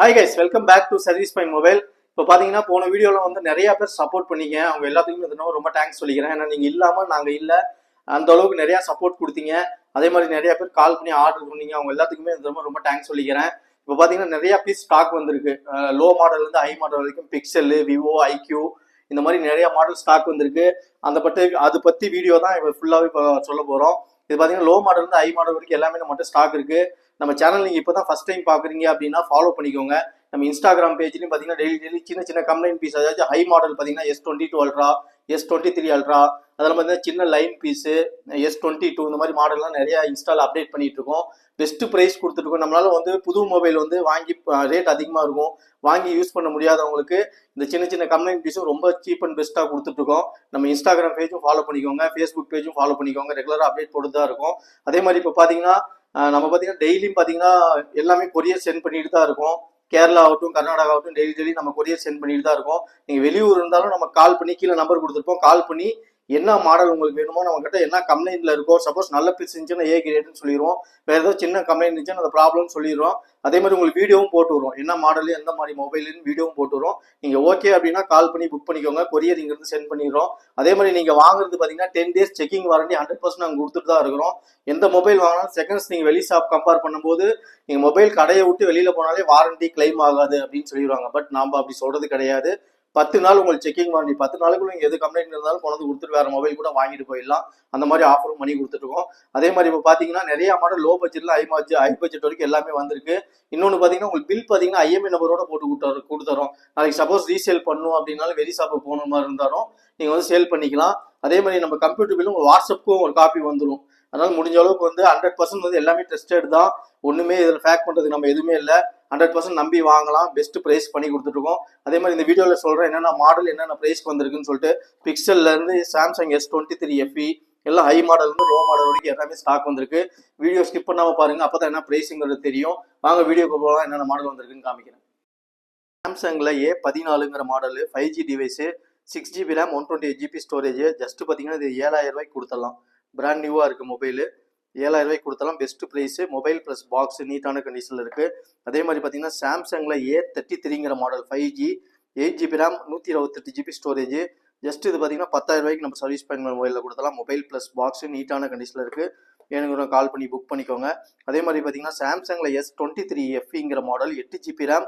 Hi guys welcome back to service by mobile இப்போ பார்த்தீங்கன்னா போன வீடியோவில் வந்து நிறைய பேர் சப்போர்ட் பண்ணீங்க. அவங்க எல்லாத்துக்குமே இதனால் ரொம்ப தேங்க்ஸ் சொல்லிக்கிறேன். ஏன்னா நீங்கள் இல்லாமல் நாங்கள் இல்லை. அந்த அளவுக்கு நிறையா சப்போர்ட் கொடுத்தீங்க. அதே மாதிரி நிறையா பேர் கால் பண்ணி ஆர்டர் பண்ணீங்க. அவங்க எல்லாத்துக்குமே இது ரொம்ப ரொம்ப தேங்க்ஸ் சொல்லிக்கிறேன். இப்போ பார்த்தீங்கன்னா நிறையா பீஸ் ஸ்டாக் வந்திருக்கு. லோ மாடல்லேருந்து ஹை மாடல் வரைக்கும் பிக்சல் விவோ ஐக்யூ இந்த மாதிரி நிறைய மாடல் ஸ்டாக் வந்திருக்கு. அந்த பற்றி அது பற்றி வீடியோ தான் இப்போ ஃபுல்லாகவே இப்போ சொல்ல போகிறோம் இது பார்த்தீங்கன்னா லோ மாடல் இருந்து ஹை மாடல் வரைக்கும் எல்லாமே நம்மகிட்ட ஸ்டாக் இருக்குது நம்ம சேனல் நீங்கள் இப்போ தான் ஃபஸ்ட் டைம் பார்க்குறீங்க அப்படின்னா ஃபாலோ பண்ணிக்கோங்க. நம்ம இன்ஸ்டாகிராம் பேஜ்லையும் பார்த்தீங்கன்னா டெய்லி டெய்லி சின்ன சின்ன கம்ப்ளைண்ட் பீஸ் அதாவது ஹை மாடல் பார்த்தீங்கன்னா S twenty two ultra S twenty three ultra அதெல்லாம் பார்த்தீங்கன்னா சின்ன line piece S twenty two இந்த மாதிரி மாடல்லாம் நிறைய இன்ஸ்டால் அப்டேட் பண்ணிட்டு இருக்கோம். பெஸ்ட் ப்ரைஸ் கொடுத்துருக்கோம் நம்மளால வந்து புது மொபைல் வந்து வாங்கி ரேட் அதிகமாக இருக்கும். வாங்கி யூஸ் பண்ண முடியாதவங்களுக்கு இந்த சின்ன சின்ன கம்ப்ளைண்ட் பீஸும் ரொம்ப சீப் அண்ட் பெஸ்ட்டாக கொடுத்துட்ருக்கோம் நம்ம இன்ஸ்டாகிராம் பேஜும் ஃபாலோ பண்ணிக்கோங்க. ஃபேஸ்புக் பேஜும் ஃபாலோ பண்ணிக்கோங்க. ரெகுலராக அப்டேட் போட்டு தான் இருக்கும். அதே மாதிரி இப்போ பார்த்தீங்கன்னா நம்ம பார்த்தீங்கன்னா டெய்லியும் பார்த்தீங்கன்னா எல்லாமே கொரியர் சென்ட் பண்ணிட்டு தான் இருக்கும். கேரளா ஆகட்டும் கர்நாடகா ஆகட்டும் டெய்லி டெய்லி நம்ம கொரியர் சென்ட் பண்ணிட்டு தான் இருக்கோம். நீங்கள் வெளியூர் இருந்தாலும் நம்ம கால் பண்ணி கீழே நம்பர் கொடுத்துருப்போம். கால் பண்ணி என்ன மாடல் உங்களுக்கு வேணுமோ நம்ம கிட்ட என்ன கம்ப்ளைண்ட்ல இருக்கோ சப்போஸ் நல்ல பீஸ் இருந்துச்சுன்னா ஏ கிரேட்னு சொல்லிடுவோம். வேற ஏதோ சின்ன கம்ப்ளைண்ட் இருந்துச்சுன்னா அந்த ப்ராப்ளம் சொல்லிடுவோம் அதே மாதிரி உங்களுக்கு வீடியோவும் போட்டு வரும் என்ன மாடல் எந்த மாதிரி மொபைலுன்னு வீடியோவும் போட்டு வரும் நீங்க ஓகே அப்படின்னா கால் பண்ணி புக் பண்ணிக்கோங்க. கொரியர் இங்கிருந்து சென்ட் பண்ணிடுறோம். அதே மாதிரி நீங்க வாங்குறது பாத்தீங்கன்னா ten days checking warranty hundred percent நாங்கள் கொடுத்துட்டு தான் இருக்கிறோம். எந்த மொபைல் வாங்கினாலும் செகண்ட்ஸ் நீங்க வெளி ஷாப் கம்பேர் பண்ணும்போது நீங்க மொபைல் கடையை விட்டு வெளியில போனாலே வாரண்டி கிளைம் ஆகாது அப்படின்னு சொல்லிடுவாங்க. பட் நாம அப்படி சொல்றது கிடையாது. பத்து நாள் உங்களுக்கு செக்கிங் வாரண்டி பத்து நாளுக்குள்ள எது கம்ப்ளைண்ட் இருந்தாலும் கொண்டு கொடுத்துட்டு வேற மொபைல் கூட வாங்கிட்டு போயிடலாம். அந்த மாதிரி ஆஃபரும் பண்ணி கொடுத்துருக்கோம் அதே மாதிரி இப்போ பார்த்தீங்கன்னா நிறைய மாடல் லோ பட்ஜெட்ல ஹை பட்ஜெட் ஹை பட்ஜெட் வரைக்கும் எல்லாமே வந்திருக்கு. இன்னொன்று பார்த்தீங்கன்னா உங்களுக்கு பில் பார்த்தீங்கன்னா ஐஎம்ஐ நம்பரோட போட்டு கொடுத்து கொடுத்துறோம். நாளைக்கு சப்போஸ் ரீசேல் பண்ணும் அப்படின்னாலும் வெரி ஷாப்பு போன மாதிரி இருந்தாலும் நீங்கள் வந்து சேல் பண்ணிக்கலாம். அதே மாதிரி நம்ம கம்ப்யூட்டர் பில்லும் உங்களுக்கு வாட்ஸ்அப்புக்கும் ஒரு காப்பி வந்துடும் அதனால முடிஞ்ச அளவுக்கு வந்து ஹண்ட்ரட் பர்சன்ட் வந்து எல்லாமே டெஸ்டட் தான். ஒன்றுமே இதில் ஃபேக் பண்ணுறதுக்கு நம்ம எதுவுமே இல்லை. ஹண்ட்ரட் பர்சன்ட் நம்பி வாங்கலாம் பெஸ்ட் ப்ரைஸ் பண்ணி கொடுத்துட்ருக்கோம் அதே மாதிரி இந்த வீடியோவில் சொல்கிறேன் என்னென்ன மாடல் என்னென்ன ப்ரைஸ்க்கு வந்திருக்குன்னு சொல்லிட்டு பிக்சல்ல இருந்து Samsung S twenty three FE எல்லாம் ஹை மாடல் லோ மாடல் வரைக்கும் எல்லாமே ஸ்டாக் வந்திருக்கு. வீடியோ ஸ்கிப் பண்ணாமல் பாருங்கள் அப்போ தான் என்ன ப்ரைஸுங்கிறது தெரியும். வாங்க வீடியோக்கு போகலாம் என்னென்ன மாடல் வந்திருக்குன்னு காமிக்கிறேன். சாம்சங்கில் A பதினாலுங்கிற model five G device six GB RAM one twenty eight GB storage just பார்த்தீங்கன்னா இது ஏழாயிரம் ரூபாய்க்கு கொடுத்துடலாம். பிராண்ட் நியூவாக இருக்குது மொபைலு ஏழாயிரம் ரூபாய்க்கு கொடுத்தலாம் best price mobile plus box நீட்டான கண்டிஷனில் இருக்குது அதே மாதிரி பார்த்தீங்கன்னா சாம்சங்கில் A thirty த்ரீங்கிற model five G eight GB RAM நூற்றி இருபத்தெட்டு ஜிபி ஸ்டோரேஜ் ஜஸ்ட் இது பார்த்தீங்கன்னா பத்தாயிரம் ரூபாய்க்கு நம்ம சர்வீஸ் பண்ணுற மொபைலில் கொடுத்தலாம். மொபைல் ப்ளஸ் பாக்ஸு நீட்டான கண்டிஷனில் இருக்குது எனக்கு கால் பண்ணி புக் பண்ணிக்கோங்க. அதே மாதிரி பார்த்தீங்கன்னா சாம்சங்கில் எஸ் டுவெண்ட்டி த்ரீ எஃப்இங்கிற மாடல் எட்டு ஜிபி ரேம்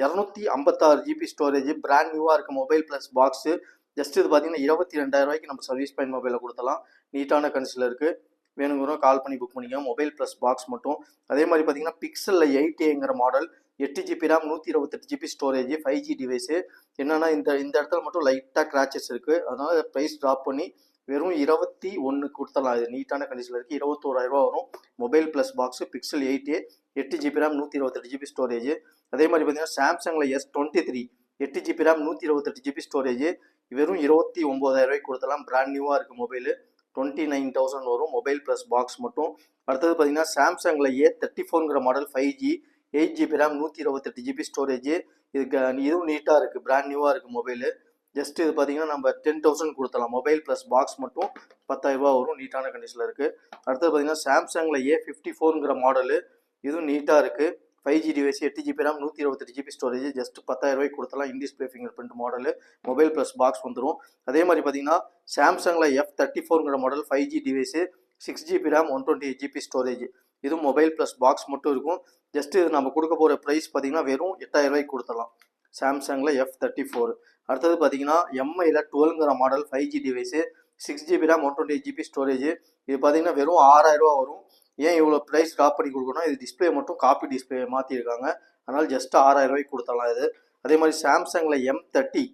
இரநூத்தி ஐம்பத்தாறு ஜிபி ஸ்டோரேஜ் பிராண்ட் நியூவாக இருக்க மொபைல் ப்ளஸ் பாக்ஸு ஜஸ்ட் இது பார்த்தீங்கன்னா இருபத்தி ரெண்டாயிரம் ரூபாய்க்கு நம்ம சர்வீஸ் பாயிண்ட் மொபைலில் கொடுத்தலாம். நீட்டான கண்டிஷனில் இருக்குது வேணுங்கிறோம் கால் பண்ணி புக் பண்ணிக்கோங்க. மொபைல் ப்ளஸ் பாக்ஸ் மட்டும். அதே மாதிரி பார்த்தீங்கன்னா பிக்சலில் எயிட் ஏங்கிற மாடல் எட்டு ஜிபி ரேம் நூற்றி இருபத்தெட்டு GB storage five G device என்னென்னா இந்த இந்த இடத்துல மட்டும் லைட்டாக கிராச்சஸ் இருக்குது அதனால் ப்ரைஸ் ட்ராப் பண்ணி வெறும் இருபத்தி ஒன்று கொடுத்தலாம் இது நீட்டான கண்டிஷனில் இருக்குது இருபத்தோராயிரம் வரும். Mobile plus box Pixel eight எட்டு ஜிபி ரேம் நூற்றி இருபத்தெட்டு ஜிபி ஸ்டோரேஜ் அதே மாதிரி பார்த்தீங்கன்னா சாம்சங்கில் எஸ் டுவெண்ட்டி த்ரீ எட்டு ஜிபி ரேம் நூற்றி இருபத்தெட்டு ஜிபி ஸ்டோரேஜ் வெறும் இருபத்தி ஒம்பதாயிரம் ரூபாய்க்கு கொடுத்தலாம் பிராண்ட் நியூவாக இருக்குது மொபைலு டுவெண்ட்டி நைன் தௌசண்ட் வரும். மொபைல் ப்ளஸ் பாக்ஸ் மட்டும். அடுத்தது பார்த்தீங்கன்னா சாம்சங்கில் A thirty ஃபோருங்கிற model five G eight GB RAM நூற்றி இருபத்தெட்டு ஜிபி ஸ்டோரேஜ் இதுக்கு இதுவும் நீட்டாக இருக்குது பிராண்ட் நியூவாக இருக்குது மொபைலு ஜஸ்ட் இது பார்த்தீங்கன்னா நம்ம டென் தௌசண்ட் கொடுத்தலாம் மொபைல் ப்ளஸ் பாக்ஸ் மட்டும் பத்தாயிரரூபா வரும். நீட்டான கண்டிஷனில் இருக்குது அடுத்தது பார்த்தீங்கன்னா சாம்சங்கில் ஏ ஃபிஃப்டி ஃபோருங்கிற மாடலு இதுவும் நீட்டாக இருக்குது ஃபைவ் ஜி டிவைஸ் எட்டு ஜிபி ரேம் நூற்றி இருபத்தெட்டு ஜிபி ஸ்டோரேஜ் ஜஸ்ட் பத்தாயிரம் ரூபாய்க்கு கொடுத்தலாம் in display fingerprint model mobile plus box வந்துடும் அதே மாதிரி பார்த்தீங்கன்னா சாம்சங்கில் F thirty ஃபோருங்கிற model five G device six GB RAM one twenty eight GB storage இதுவும் மொபைல் ப்ளஸ் பாக்ஸ் மட்டும் இருக்கும். ஜஸ்ட் இது நம்ம கொடுக்க போகிற ப்ரைஸ் பார்த்தீங்கன்னா வெறும் எட்டாயிரம் ரூபாய்க்கு கொடுத்தலாம் சாம்சங்கில் எஃப் தேர்ட்டி ஃபோர் அடுத்தது பார்த்தீங்கன்னா எம்ஐயில் டுவெல்ங்கிற model five G device six GB RAM one twenty eight GB storage இது பார்த்தீங்கன்னா வெறும் ஆறாயிரம் ரூபா வரும். ஏன் இவ்வளோ ப்ரைஸ் ட்ராப் பண்ணி கொடுக்கணும்? இது டிஸ்பிளே மட்டும் காப்பி டிஸ்பிளே மாற்றிருக்காங்க அதனால் ஜஸ்ட் ஆறாயிரம் ரூபாய்க்கு கொடுத்தலாம் இது. அதே மாதிரி சாம்சங்கில் M thirty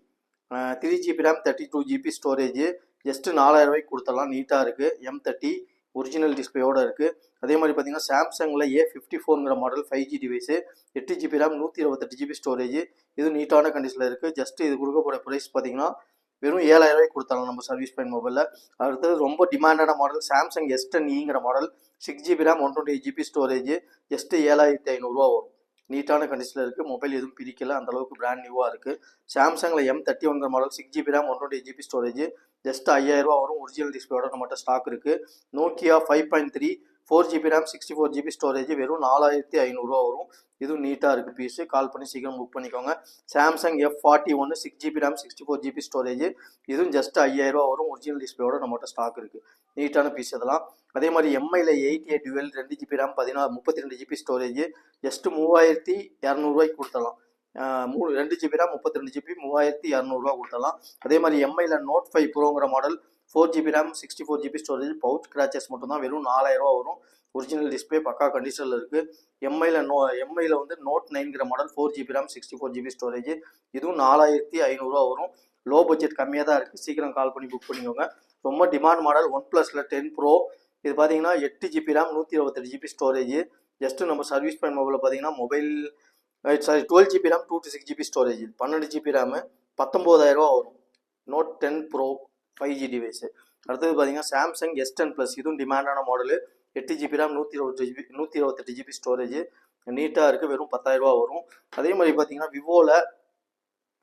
three GB RAM thirty two GB storage just நாலாயிரம் ரூபாய்க்கு கொடுத்தலாம் நீட்டாக இருக்குது எம் தேர்ட்டி ஒரிஜினல் டிஸ்பிளேயோடு இருக்குது அதே மாதிரி பார்த்தீங்கன்னா சாம்சங்கில் ஏ ஃபிஃப்டி ஃபோருங்கிற மாடல் ஃபைவ் ஜி டிவைஸு எட்டு ஜிபி ரேம் நூற்றி இருபத்தெட்டு ஜிபி ஸ்டோரேஜ் இது நீட்டான கண்டிஷனில் இருக்குது ஜஸ்ட் இது கொடுக்கக்கூடிய ப்ரைஸ் பார்த்தீங்கன்னா வெறும் ஏழாயிரம் ரூபாய்க்கு கொடுத்தாலும் நம்ம சர்வீஸ் பாயிண்ட் மொபைலில் அடுத்தது ரொம்ப டிமாண்டான model Samsung S ten இங்கிற model six GB RAM one twenty GB storage just ஏழாயிரத்தி ஐநூறுரூவா வரும். நீட்டான கண்டிஷனில் இருக்குது மொபைல் எதுவும் பிரிக்கல. அந்த அளவுக்கு பிராண்ட் நியூவாக இருக்குது சாம்சங்கில் M thirty ஒன்கிற model six GB RAM one twenty GB storage just ஐயாயிரரூவா வரும். ஒரிஜினல் டிஸ்பிளேயோட நம்மகிட்ட ஸ்டாக் இருக்குது Nokia five point three four GB RAM sixty four GB storage வெறும் நாலாயிரத்தி ஐநூறுரூவா வரும். இதுவும் நீட்டாக இருக்குது பீஸு கால் பண்ணி சீக்கிரம் புக் பண்ணிக்கோங்க. சாம்சங் எஃப் ஃபார்ட்டி ஒன்று six GB RAM sixty four GB storage இதுவும் ஜஸ்ட் ஐயாயிரரூவா வரும். ஒரிஜினல் டிஸ்பிளேயோட நம்மகிட்ட ஸ்டாக் இருக்குது நீட்டான பீஸ் இதெல்லாம். அதே மாதிரி எம்ஐயில் எயிட் எயிட் டுவெல் ரெண்டு ஜிபி ரேம் பதினாறு முப்பத்தி ரெண்டு ஜிபி ஸ்டோரேஜ் ஜஸ்ட் மூவாயிரத்தி இரநூறுவாய்க்கு கொடுத்தலாம் மூணு ரெண்டு ஜிபி ரேம் முப்பத்தி ரெண்டு ஜிபி மூவாயிரத்தி இரநூறுவா கொடுத்தலாம் அதே மாதிரி எம்ஐயில் note five ப்ரோங்கிற model four GB RAM sixty four GB storage pouch scratches மட்டும்தான். வெறும் நாலாயிரரூவா வரும். ஒரிஜினல் டிஸ்பிளே பக்கா கண்டிஷனில் இருக்குது எம்ஐயில் நோ எம்ஐயில் வந்து note நைன்கிற model four GB RAM sixty four GB storage இதுவும் நாலாயிரத்தி ஐநூறுரூவா வரும். லோ பட்ஜெட் கம்மியாக தான் இருக்குது சீக்கிரம் கால் பண்ணி புக் பண்ணிக்கோங்க. ரொம்ப டிமாண்ட் மாடல் ஒன் ப்ளஸில் டென் ப்ரோ இது பார்த்தீங்கன்னா எட்டு ஜிபி ரேம் நூற்றி இருபத்தெட்டு ஜிபி ஸ்டோரேஜ் ஜஸ்ட்டு நம்ம சர்வீஸ் பாயிண்ட் மொபைலில் பார்த்தீங்கன்னா mobile sorry twelve GB RAM two two six GB storage பன்னெண்டு ஜிபி ரேமு பத்தொம்போதாயிரரூவா வரும். Note ten pro five G device அடுத்தது பார்த்தீங்கன்னா சாம்சங் எஸ் டென் ப்ளஸ் இதுவும் டிமாண்டான மாடலு எட்டு ஜிபி ரேம் நூற்றி இருபத்தி ஜிபி நூற்றி இருபத்தெட்டு ஜிபி ஸ்டோரேஜ் நீட்டாக இருக்குது வெறும் பத்தாயிரரூபா வரும். அதே மாதிரி பார்த்தீங்கன்னா விவோவில்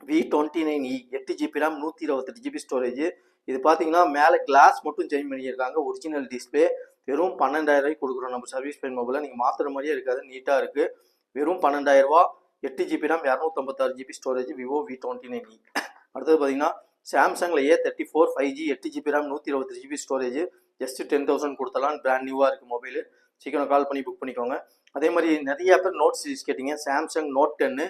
V twenty nine e, E எட்டு ஜிபி ரேம் நூற்றி இருபத்தெட்டு ஜிபி ஸ்டோரேஜ் இது பார்த்தீங்கன்னா மேலே கிளாஸ் மட்டும் சேஞ்ச் பண்ணியிருக்காங்க ஒரிஜினல் டிஸ்பிளே வெறும் பன்னெண்டாயிரம் ரூபாய்க்கு கொடுக்குறோம். நம்ம சர்வீஸ் பெயின் மொபைலில் நீங்கள் மாற்றுற மாதிரியே இருக்காது நீட்டாக இருக்குது வெறும் பன்னெண்டாயிரரூபா எட்டு GB RAM இரநூத்தம்பத்தாறு GB storage Vivo V twenty nine E அடுத்தது பார்த்தீங்கன்னா சாம்சங்கில் A thirty four five G எட்டு ஜிபி ரேம் நூற்றி இருபத்தி GB storage just ten thousand கொடுத்தலாம் brand நியூவாக இருக்குது மொபைலு சீக்கிரம் கால் பண்ணி புக் பண்ணிக்கோங்க. அதே மாதிரி நிறைய பேர் நோட் சீரிஸ் கேட்டிங்க. Samsung note ten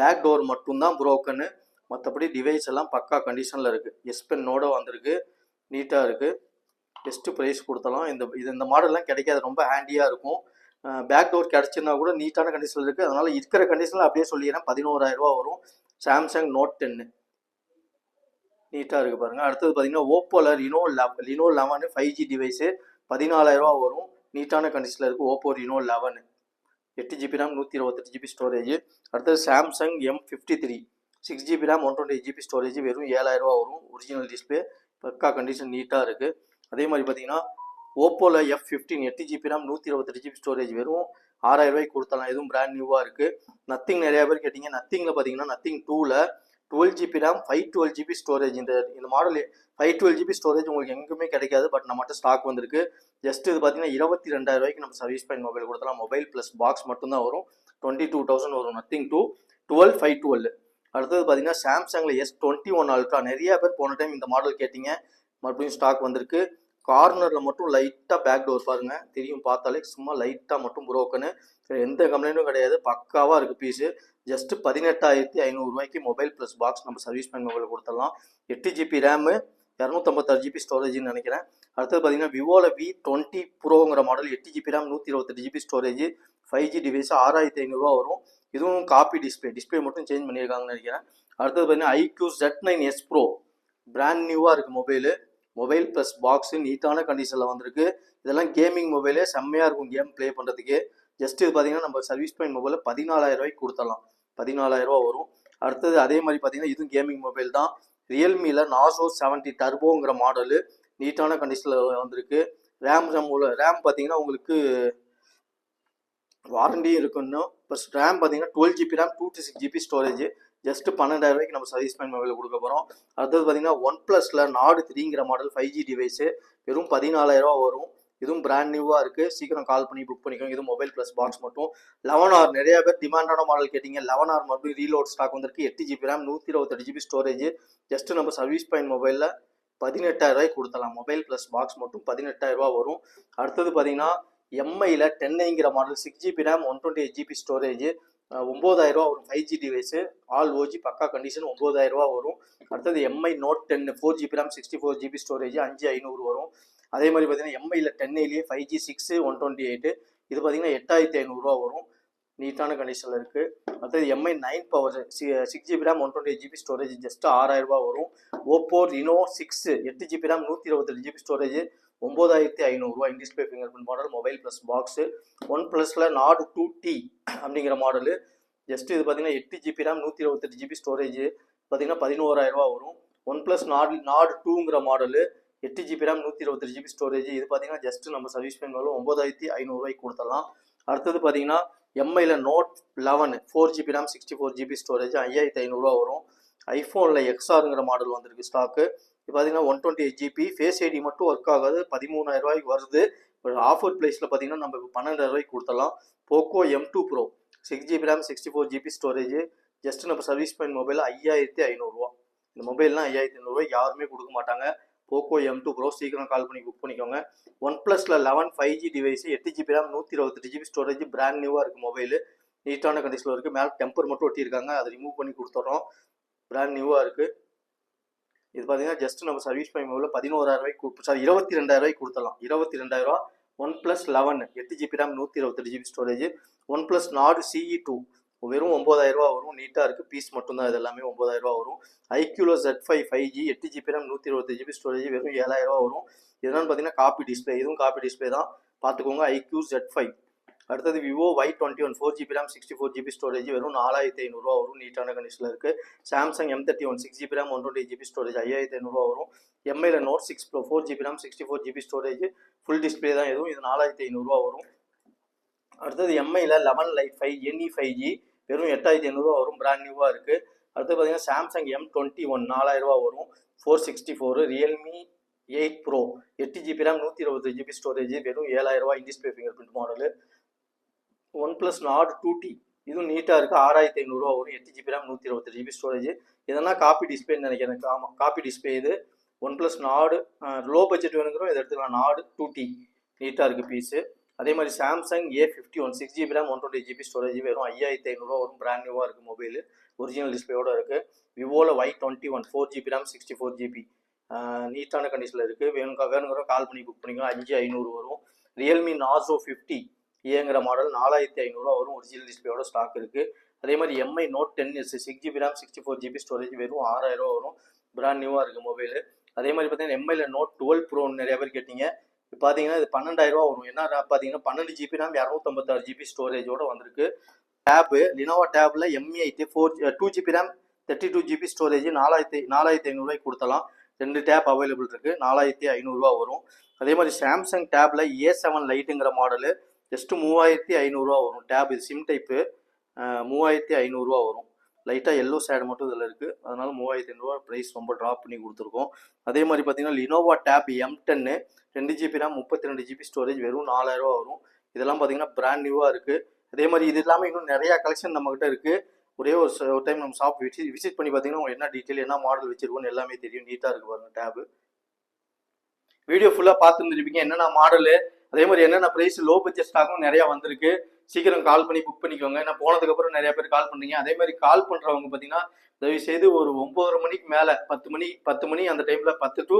back door மட்டும்தான் ப்ரோக்கனு மற்றபடி டிவைஸ் எல்லாம் பக்கா கண்டிஷனில் இருக்குது எஸ் பென்னோட வந்திருக்கு. நீட்டாக இருக்குது பெஸ்ட்டு ப்ரைஸ் கொடுத்தலாம். இந்த இது இந்த மாடல்லாம் கிடைக்காது. ரொம்ப ஹேண்டியாக இருக்கும். பேக் டோர் கிடச்சிருந்தா கூட நீட்டான கண்டிஷனில் இருக்குது அதனால் இருக்கிற கண்டிஷனில் அப்படியே சொல்லிடுறேன். பதினோராயிரரூவா வரும். சாம்சங் நோட் டென்னு நீட்டாக இருக்குது பாருங்கள் அடுத்தது பார்த்தீங்கன்னா ஓப்போவில் ரினோ லெவ் லினோ லெவனு ஃபைவ் ஜி டிவைஸு பதினாலாயிரரூவா வரும். நீட்டான கண்டிஷனில் இருக்குது ஓப்போ ரினோ லெவனு எட்டு ஜிபி ரேம் நூற்றி இருபத்தெட்டு ஜிபி ஸ்டோரேஜ் அடுத்தது Samsung M fifty three six GB RAM one twenty GB storage வெறும் ஏழாயிரரூவா வரும். ஒரிஜினல் டிஸ்பிளே பக்கா கண்டிஷன் நீட்டாக இருக்குது அதே மாதிரி பார்த்தீங்கன்னா ஓப்போவில் எஃப் ஃபிஃப்டின் எட்டு ஜிபி ரேம் நூற்றி இருபத்தெட்டு ஜிபி ஸ்டோரேஜ் வெறும் ஆறாயிரம் ரூபாய்க்கு கொடுத்தலாம் எதுவும் பிராண்ட் நியூவாக இருக்குது நத்திங் நிறையா பேர் கேட்டிங்க. நத்திங்கில் பார்த்தீங்கன்னா நத்திங் டூவில் twelve GB RAM five twelve GB storage இந்த இந்த model five twelve GB storage உங்களுக்கு எங்குமே கிடைக்காது பட் நம்மகிட்ட ஸ்டாக் வந்திருக்கு. ஜஸ்ட் இது பார்த்தீங்கன்னா இருபத்தி ரெண்டாயிரம் ரூபாய்க்கு நம்ம சர்வீஸ் பாயிண்ட் மொபைல் கொடுத்தலாம். மொபைல் ப்ளஸ் பாக்ஸ் மட்டும்தான் வரும். டுவெண்ட்டி டூ தௌசண்ட் வரும். Nothing two twelve five twelve அடுத்தது பார்த்தீங்கன்னா சாம்சங்கில் எஸ் டுவெண்ட்டி ஒன் அல்ட்ரா நிறைய பேர் போன டைம் இந்த மாடல் கேட்டிங்க. மறுபடியும் ஸ்டாக் வந்திருக்கு. கார்னரில் மட்டும் லைட்டாக பேக் டோர் பாருங்கள் தெரியும் பார்த்தாலே சும்மா லைட்டாக மட்டும் புரோக்கனு எந்த கம்ப்ளைண்ட்டும் கிடையாது. பக்காவாக இருக்குது பீஸு ஜஸ்ட் பதினெட்டாயிரத்தி ஐநூறுரூவாய்க்கு மொபைல் ப்ளஸ் பாக்ஸ் நம்ம சர்வீஸ் பண்ணி மொபைல் கொடுத்துடலாம். எட்டு ஜிபி ரேமு இரநூத்தம்பத்தாறு ஜிபி ஸ்டோரேஜ்னு நினைக்கிறேன். அடுத்தது பார்த்தீங்கன்னா விவோவில் வி டுவெண்ட்டி ப்ரோங்கிற மாடல் எட்டு ஜிபி ரேம் நூற்றி இருபத்தெட்டு GB storage five G device ஆறாயிரத்தி ஐநூறுரூவா வரும். இதுவும் காப்பி டிஸ்பிளே டிஸ்பிளே மட்டும் சேஞ்ச் பண்ணியிருக்காங்கன்னு நினைக்கிறேன். அடுத்தது பார்த்தீங்கன்னா iQOO Z nine S pro brand நியூவாக இருக்குது மொபைலு மொபைல் ப்ளஸ் பாக்ஸு நீட்டான கண்டிஷனில் வந்திருக்கு. இதெல்லாம் கேமிங் மொபைலே செம்மையாக இருக்கும் கேம் ப்ளே பண்ணுறதுக்கு ஜஸ்ட் இது பார்த்தீங்கன்னா நம்ம சர்வீஸ் பாயிண்ட் மொபைலில் பதினாலாயிரம் ரூபாய்க்கு கொடுத்தலாம் பதினாலாயிரம் ரூபா வரும். அடுத்தது அதே மாதிரி பார்த்தீங்கன்னா இதுவும் கேமிங் மொபைல் தான். ரியல்மியில் நாசோ செவன்ட்டி டர்போங்கிற மாடலு நீட்டான கண்டிஷனில் வந்திருக்கு. ரேம் ரேம் ரேம் பார்த்தீங்கன்னா உங்களுக்கு வாரண்டியும் இருக்குன்னு ப்ளஸ் ரேம் பார்த்தீங்கன்னா twelve GB RAM two two six GB storage just பன்னெண்டாயிரம் ரூபாய்க்கு நம்ம சர்வீஸ் பாயிண்ட் மொபைல் கொடுக்க போகிறோம் அடுத்தது பார்த்தீங்கன்னா ஒன் ப்ளஸில் நாடு த்ரீங்கிற மாடல் ஃபைவ் ஜி டிவைஸு வெறும் பதினாலாயிரரூவா வரும். இதுவும் பிராண்ட் நியூவாக இருக்குது சீக்கிரம் கால் பண்ணி புக் பண்ணிக்கோங்க. இது மொபைல் ப்ளஸ் பாக்ஸ் மட்டும். லெவன் ஆர் நிறைய பேர் டிமாண்டான மாடல் கேட்டிங்க. லெவன் ஆர் மறுபடியும் ரீலோட் ஸ்டாக் வந்திருக்கு. எட்டு ஜிபி ரேம் நூற்றி இருபத்தெட்டு ஜிபி ஸ்டோரேஜ் ஜஸ்ட் நம்ம சர்வீஸ் பாயிண்ட் மொபைலில் பதினெட்டாயிரம் கொடுத்தலாம் மொபைல் ப்ளஸ் பாக்ஸ் மட்டும் பதினெட்டாயிரரூவா வரும். அடுத்தது பார்த்தீங்கன்னா எம்ஐயில் டென்ஐங்கிற model six GB RAM one twenty eight GB storage ஒம்பதாயிரரூவா வரும். Five G device all OG பக்கா கண்டிஷன் ஒம்பதாயிரரூவா வரும். அடுத்தது MI note ten four GB RAM sixty four GB storage அஞ்சு ஐநூறு வரும். அதே மாதிரி பார்த்தீங்கன்னா எம்ஐயில் டென்ஐலேயே five G six one twenty eight இது பார்த்தீங்கன்னா எட்டாயிரத்தி ஐநூறுரூவா வரும். நீட்டான கண்டிஷனில் இருக்குது அடுத்தது MI nine power six GB RAM one twenty eight GB storage just ஆறாயிரம் வரும். ஓப்போ ரினோ சிக்ஸு எட்டு ஜிபி ரேம் நூற்றி இருபத்தெட்டு ஜிபி ஸ்டோரேஜ் ஒம்பதாயிரத்தி ஐநூறுரூவா in display fingerprint model mobile plus box one ப்ளஸில் நாடு டூ டி அப்படிங்கிற மாடலு ஜஸ்ட் இது பார்த்தீங்கன்னா எட்டு ஜிபி ரேம் நூற்றி இருபத்தெட்டு ஜிபி ஸ்டோரேஜ் பார்த்தீங்கன்னா பதினோராயிரரூவா வரும். ஒன் ப்ளஸ் நாடு நாடு டூங்கிற மாடலு எட்டு ஜிபி ரேம் நூற்றி இருபத்தெட்டு ஜிபி ஸ்டோரேஜ் இது பார்த்தீங்கன்னா ஜஸ்ட் நம்ம சர்வீஸ் பண்ணும்போது ஒம்பதாயிரத்தி ஐநூறுரூவாய்க்கு கொடுத்துடலாம். அடுத்தது பார்த்தீங்கன்னா எம்ஐயில் note eleven four GB RAM sixty four GB storage ஐயாயிரத்தி ஐநூறுரூவா வரும். ஐஃபோனில் எக்ஸ்ஆருங்கிற மாடல் வந்திருக்கு ஸ்டாக்கு இது பார்த்தீங்கன்னா one twenty eight GB face ID மட்டும் ஒர்க் ஆகாது. பதிமூணாயிரம் ரூபாய்க்கு வருது. ஒரு ஆஃபர் ப்ரைஸில் பார்த்தீங்கன்னா நம்ம இப்போ பன்னெண்டாயிரம் ரூபாய்க்கு கொடுத்துடலாம். Poco M two pro six GB RAM sixty four GB storage just நம்ம சர்வீஸ் பாயிண்ட் மொபைல் ஐயாயிரத்தி ஐநூறுரூவா இந்த மொபைல்லாம் ஐயாயிரத்தி ஐநூறுரூவா யாருமே கொடுக்க மாட்டாங்க. போக்கோ எம் டூ ப்ரோ சீக்கிரம் கால் பண்ணி புக் பண்ணிக்கோங்க. ஒன் ப்ளஸில் லெவன் ஃபைவ் ஜி டிவைஸ் எட்டு ஜிபி ரேம் நூற்றி இருபத்தெட்டு ஜிபி ஸ்டோரேஜ் பிராண்ட் நியூவாக இருக்குது மொபைல் நீட்டான கண்டிஷனில் இருக்குது மேலே டெம்பர் மட்டும் ஒட்டியிருக்காங்க. அதை ரிமூவ் பண்ணி கொடுத்துட்றோம் பிராண்ட் நியூவாக இருக்குது இது பார்த்தீங்கன்னா ஜஸ்ட் நம்ம சர்வீஸ் பண்ணி மொபைலில் பதினோராயிரம் ரூபாய்க்கு சாரி இருபத்தி ரெண்டாயிரம் ரூபாய்க்கு கொடுத்துடலாம். இருபத்தி ரெண்டாயிரரூவா ஒன் ப்ளஸ் லெவன் எட்டு ஜிபி ரேம் நூற்றி இருபத்தெட்டு GB storage one plus Nord CE two வெறும் ஒம்பதாயிரம் ரூபா வரும். நீட்டாக இருக்குது பீஸ் மட்டும்தான். இது எல்லாமே ஒம்பதாயிரம் ரூபா வரும். ஐக்யூலோ ஜெட் ஃபைவ் ஃபைவ் ஜி எட்டு ஜிபி ரேம் நூற்றி இருபத்தி ஜிபி ஸ்டோரேஜ் வெறும் ஏழாயிரம் ரூபா வரும். என்னென்னு பார்த்தீங்கன்னா காப்பி டிஸ்பிளே இதுவும் காப்பி டிஸ்பிளே தான். பார்த்துக்கோங்க. ஐக்யூ ஜெட் ஃபைவ் அடுத்தது Vivo Y twenty one four GB RAM sixty four GB storage வெறும் நாலாயிரத்தி ஐநூறுரூவா வரும். நீட்டான கண்டிஷனில் இருக்குது Samsung M thirty one six GB RAM one twenty GB storage ஐயாயிரத்தி ஐநூறுரூவா வரும். எம்ஐயில் note six pro four GB RAM sixty four GB storage full display தான். எதுவும் இது நாலாயிரத்தி ஐநூறுரூவா வரும். அடுத்தது எம்ஐயில் eleven lite five NE five G வெறும் எட்டாயிரத்தி ஐநூறுரூவா வரும். பிராண்ட் நியூவாக இருக்குது அடுத்து பார்த்தீங்கன்னா சாம்சங் எம் டுவெண்ட்டி ஒன் நாலாயிரரூவா வரும். Four sixty four Realme eight pro எட்டு ஜிபி ரேம் நூற்றி இருபது ஜிபி ஸ்டோரேஜ் வெறும் ஏழாயிரரூவா in display fingerprint model OnePlus Nord two T இதுவும் நீட்டாக இருக்குது ஆறாயிரத்தி ஐநூறுரூவா வரும். எட்டு ஜிபி ரேம் நூற்றி இருபத்தி ஜிபி ஸ்டோரேஜ் இதெல்லாம் காப்பி டிஸ்பிளேன்னு நினைக்கிறேன். ஆமாம் காப்பி டிஸ்பிளே இது. One plus Nord low budget வேணுங்கிறோம். இதை எடுத்துக்கலாம். நாடு டூ டி நீட்டாக இருக்குது பீஸு அதே மாதிரி Samsung A fifty one six GB RAM one twenty GB storage வெறும் ஐயாயிரத்தி ஐநூறுரூவா வரும். பிராண்ட் நியூவாக இருக்குது மொபைல் ஒரிஜினல் டிஸ்பிளேயோட இருக்குது விவோவில் Y twenty one four GB RAM sixty four GB நீட்டான கண்டிஷனில் இருக்குது வேணுங்க வேணுங்கிற கால் பண்ணி புக் பண்ணிக்கலாம் அஞ்சு ஐநூறு வரும். ரியல்மி நாசோ ஃபிஃப்டி ஏங்கிற மாடல் நாலாயிரத்தி ஐநூறுரூவா வரும். ஒரிஜினல் டிஸ்பிளேயோட ஸ்டாக் இருக்குது அதே மாதிரி MI note ten S six GB RAM sixty four GB storage வெறும் ஆறாயிரம் வரும். பிராண்ட் நியூவாக இருக்குது மொபைல் அதே மாதிரி பார்த்தீங்கன்னா எம்ஐயில் நோட் டுவெல் ப்ரோன்னு நிறைய பேர் கேட்டீங்க. இப்போ பார்த்தீங்கன்னா இது பன்னெண்டாயிரம் ரூபா வரும். என்ன பார்த்தீங்கன்னா பன்னெண்டு ஜிபி ரேம் இரநூத்தம்பத்தாறு ஜிபி ஸ்டோரேஜோட வந்திருக்கு. Tab Lenovo டேப்ல M E ID four two GB RAM thirty two GB storage நாலாயிரத்தி நாலாயிரத்தி ஐநூறுரூவாய்க்கு கொடுத்தலாம் ரெண்டு டேப் அவைலபிள் இருக்கு. நாலாயிரத்தி ஐநூறுரூவா வரும். அதே மாதிரி சாம்சங் டேப்ல ஏ செவன் லைட்டுங்கிற மாடலு ஜஸ்ட் மூவாயிரத்தி ஐநூறுரூவா வரும் டேப் இது சிம் டைப்பு uh, மூவாயிரத்தி ஐநூறுரூவா வரும். லைட்டாக எல்லோ சேடு மட்டும் இதில் இருக்குது அதனால் மூவாயிரத்தி ஐநூறுரூவா ப்ரைஸ் ரொம்ப ட்ராப் பண்ணி கொடுத்துருக்கோம். அதே மாதிரி பார்த்தீங்கன்னா லினோவா டேப் எம் டென்னு ரெண்டு ஜிபி ரேம் முப்பத்தி ரெண்டு ஜிபி ஸ்டோரேஜ் வெறும் நாலாயிரரூவா வரும். இதெல்லாம் பார்த்தீங்கன்னா பிராண்ட் நியூவாக இருக்குது அதே மாதிரி இது இல்லாமல் இன்னும் நிறையா கலெக்ஷன் நம்மக்கிட்ட இருக்குது ஒரே ஒரு ச- ஒரு டைம் நம்ம ஷாப் விசிட் விசிட் பண்ணி பார்த்தீங்கன்னா உங்களுக்கு என்ன டீட்டெயில் என்ன மாடல் வச்சிருக்கோம்னு எல்லாமே தெரியும். நீட்டாக இருக்கு பாருங்கள் டேபு வீடியோ ஃபுல்லாக பார்த்துருந்துருப்பீங்க. என்னென்ன மாடலு அதே மாதிரி என்னென்ன ப்ரைஸ் லோ பட்ஜெட் ஸ்டாக்கும் நிறையா வந்திருக்கு. சீக்கிரம் கால் பண்ணி புக் பண்ணிக்கோங்க. ஏன்னா போனதுக்கப்புறம் நிறைய பேர் கால் பண்ணீங்க அதே மாதிரி கால் பண்ணுறவங்க பார்த்தீங்கன்னா தயவு செய்து ஒரு ஒம்பதரை மணிக்கு மேலே பத்து மணி பத்து மணி அந்த டைமில் பத்து டு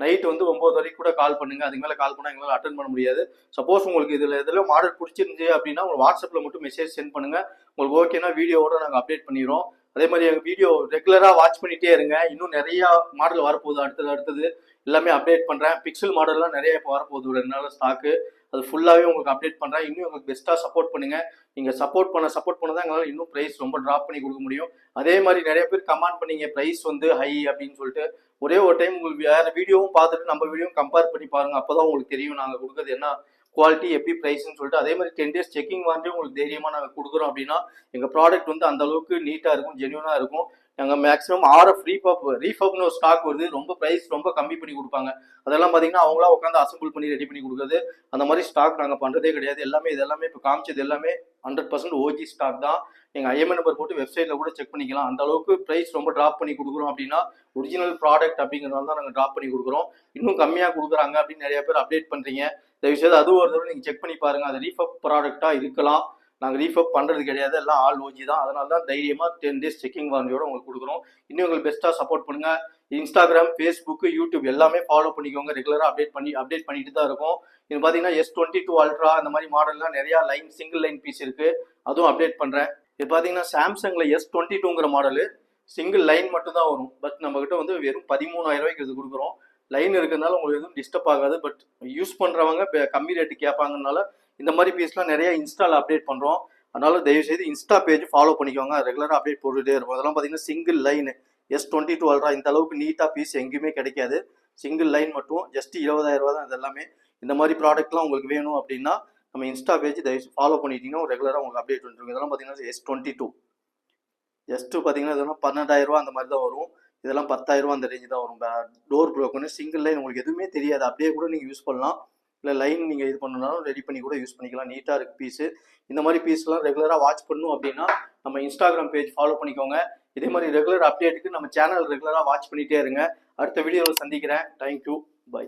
நைட் வந்து ஒம்பது வரைக்கும் கூட கால் பண்ணுங்க. அதுக்கு மேலே கால் பண்ணால் எங்களால் அட்டன் பண்ண முடியாது. சப்போஸ் உங்களுக்கு இதில் இதில் மாடல் பிடிச்சிருந்துச்சு அப்படின்னா உங்களுக்கு வாட்ஸ்அப்பில் மட்டும் மெசேஜ் சென்ட் பண்ணுங்க. உங்களுக்கு ஓகேனா வீடியோவோட நாங்கள் அப்டேட் பண்ணிடுறோம். அதே மாதிரி எங்கள் வீடியோ ரெகுலராக வாட்ச் பண்ணிட்டே இருங்க. இன்னும் நிறையா மாடல் வரப்போகுது. அடுத்தது அடுத்தது எல்லாமே அப்டேட் பண்ணுறேன் பிக்சல் மாடல்லாம் நிறைய இப்போ வரப்போகுது. ஒரு ரெண்டு நாள் ஸ்டாக்கு அது ஃபுல்லாகவே உங்களுக்கு அப்டேட் பண்ணுறேன் இன்னும் உங்களுக்கு பெஸ்ட்டாக சப்போர்ட் பண்ணுங்கள் நீங்கள் சப்போர்ட் பண்ண சப்போர்ட் பண்ண தான் எங்களால் இன்னும் ப்ரைஸ் ரொம்ப ட்ராப் பண்ணி கொடுக்க முடியும். அதே மாதிரி நிறைய பேர் கமெண்ட் பண்ணீங்க ப்ரைஸ் வந்து ஹை அப்படின்னு சொல்லிட்டு. ஒரே ஒரு டைம் உங்களுக்கு வேறு வீடியோவும் பார்த்துட்டு நம்ம வீடியோவும் கம்பேர் பண்ணி பாருங்கள் அப்போ தான் உங்களுக்கு தெரியும் நாங்கள் கொடுக்குறது என்ன குவாலிட்டி எப்படி ப்ரைஸ்ன்னு சொல்லிட்டு. அதே மாதிரி டென் டேஸ் செக்கிங் வாங்கி உங்களுக்கு தைரியமாக நாங்கள் கொடுக்குறோம் அப்படின்னா எங்கள் ப்ராடக்ட் வந்து அந்த அளவுக்கு நீட்டாக இருக்கும் ஜென்யூனாக இருக்கும். நாங்கள் மேக்ஸிமம் ஆர்எஃப் ரீஃபப் ரீஃபப்னு ஒரு ஸ்டாக் வருது. ரொம்ப ப்ரைஸ் ரொம்ப கம்மி பண்ணி கொடுப்பாங்க. அதெல்லாம் பார்த்தீங்கன்னா அவங்களா உட்காந்து அசம்பிள் பண்ணி ரெடி பண்ணி கொடுக்குறது. அந்த மாதிரி ஸ்டாக் நாங்கள் பண்ணுறதே கிடையாது. எல்லாமே இது எல்லாமே இப்போ காமிச்சது எல்லாமே ஹண்ட்ரட் பர்சன்ட் ஓஜி ஸ்டாக் தான். நீங்கள் ஐஎம்ஐ நம்பர் போட்டு வெப்சைட்டில் கூட செக் பண்ணிக்கலாம். அந்த அளவுக்கு ப்ரைஸ் ரொம்ப ட்ராப் பண்ணி கொடுக்குறோம் அப்படின்னா ஒரிஜினல் ப்ராடக்ட் அப்படிங்கிறனால தான் நாங்கள் ட்ராப் பண்ணி கொடுக்குறோம். இன்னும் கம்மியாக கொடுக்குறாங்க அப்படின்னு நிறைய பேர் அப்டேட் பண்ணுறீங்க தயவுசெய்து அது ஒரு தடவை நீங்கள் செக் பண்ணி பாருங்கள் அது ரீஃபப் ப்ராடக்டாக இருக்கலாம். நாங்கள் ரீஃபப் பண்ணுறது கிடையாது. எல்லாம் ஆல் ஓஜி தான். அதனால தான் தைரியமாக டென் டேஸ் செக்கிங் வாரண்டியோட உங்களுக்கு கொடுக்குறோம். இன்னும் உங்களுக்கு பெஸ்ட்டாக சப்போர்ட் பண்ணுங்கள் இன்ஸ்டாகிராம் ஃபேஸ்புக்கு யூடியூப் எல்லாமே ஃபாலோ பண்ணிக்கோங்க. ரெகுலராக அப்டேட் பண்ணி அப்டேட் பண்ணிட்டு தான் இருக்கும். இது பார்த்தீங்கன்னா எஸ் டுவெண்ட்டி டூ அல்ட்ரா அந்த மாதிரி மாடல்லாம் நிறையா லைன் சிங்கிள் லைன் பீஸ் இருக்குது அதுவும் அப்டேட் பண்ணுறேன் இது பார்த்தீங்கன்னா சாம்சங்கில் எஸ் டுவெண்ட்டி டூங்கிற மாடலு சிங்கிள் லைன் மட்டும் தான் வரும். பட் நம்மக்கிட்ட வந்து வெறும் பதிமூணாயிரம் ரூபாய்க்கு இது கொடுக்குறோம். லைன் இருக்கிறதுனால உங்களுக்கு எதுவும் டிஸ்டர்ப் ஆகாது. பட் யூஸ் பண்ணுறவங்க கம்மி ரேட்டு கேட்பாங்கனால இந்த மாதிரி பேஜ்லாம் நிறைய இன்ஸ்டால அப்டேட் பண்ணுறோம் அதனால தயவு செய்து இன்ஸ்டா பேஜ் ஃபாலோ பண்ணிக்கோங்க ரெகுலராக அப்டேட் போட்டுகிட்டே இருக்கும் அதெல்லாம் பார்த்தீங்கன்னா single line S twenty two ultra இந்த அளவுக்கு நீட்டாக பீஸ் எங்கேயுமே கிடைக்காது. சிங்கிள் லைன் மட்டும் ஜஸ்ட் இருபதாயிரம் ரூபா தான் இது எல்லாமே. இந்த மாதிரி ப்ராடக்ட்லாம் உங்களுக்கு வேணும் அப்படின்னா நம்ம இன்ஸ்டா பேஜ் தயவு ஃபாலோ பண்ணிட்டீங்கன்னா ரெகுலராக உங்களுக்கு அப்டேட் வந்துருக்கும் இதெல்லாம் பார்த்தீங்கன்னா எஸ் டுவெண்ட்டி டூ ஜஸ்ட் பார்த்தீங்கன்னா இதெல்லாம் பன்னெண்டாயிரம் ரூபா அந்த மாதிரி தான் வரும். இதெல்லாம் பத்தாயிரம் அந்த ரேஞ்சு தான் வரும். டோர் ப்ரோக்கனு சிங்கிள் லைன் உங்களுக்கு எதுவுமே தெரியாது. அப்படியே கூட நீங்கள் யூஸ் பண்ணலாம். இல்லை லைன் நீங்கள் இது பண்ணணும்னாலும் ரெடி பண்ணி கூட யூஸ் பண்ணிக்கலாம். நீட்டாக இருக்குது பீஸு இந்த மாதிரி பீஸ்லாம் ரெகுலராக வாட்ச் பண்ணும் அப்படின்னா நம்ம இன்ஸ்டாகிராம் பேஜ் ஃபாலோ பண்ணிக்கோங்க. இதே மாதிரி ரெகுலர் அப்டேட்டுக்கு நம்ம சேனல் ரெகுலராக வாட்ச் பண்ணிகிட்டே இருங்க. அடுத்த வீடியோவில் சந்திக்கிறேன். Thank you bye